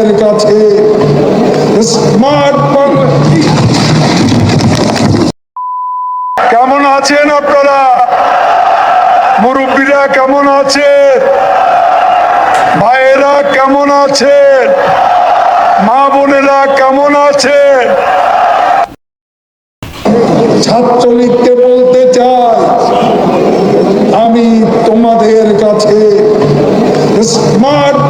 এর কাছে স্মার্ট বাংলা কেমন আছেন আপনারা? মুরব্বীরা কেমন আছেন? ভাইয়েরা কেমন আছেন? মা বোনেরা কেমন আছেন? ছাত্রলীগকে বলতে চাই, আমি তোমাদের কাছে স্মার্ট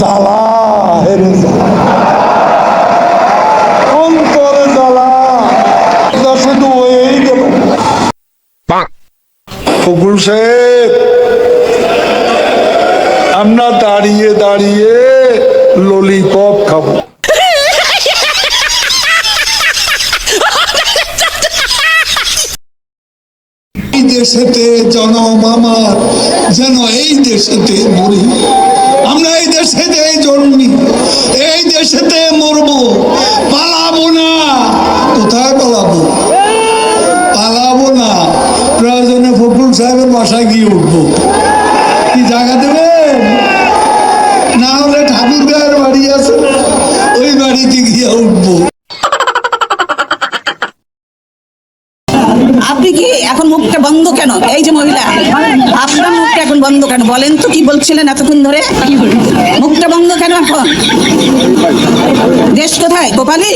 জ্বালা হেরে জ্বালা অন্তরে জ্বালা তো হয়েই গেল ফকুল শেখ আমরা দাঁড়িয়ে দাঁড়িয়ে ললিপপ খাব। দেশেতে জনম আমার, যেন এই দেশেতে মরি। আমরা এই দেশেতে জন্মি, এই দেশেতে মরবো, পালাবো না। কোথায় পালাবো? পালাবো না। প্রয়োজনে ফখরুল সাহেবের বাসায় গিয়ে উঠবো। কি জায়গা দেবেন? না হলে ঠাকুর গায়ের বাড়ি আছে, ওই বাড়িতে গিয়ে উঠবো। আপনি কি এখন মুখটা বন্ধ কেন? এই যে মহিলা, আপনার মুখটা এখন বন্ধ কেন? বলেন তো, কি বলছিলেন এতক্ষণ ধরে? মুখটা বন্ধ কেন এখন? দেশ কোথায়? গোপালী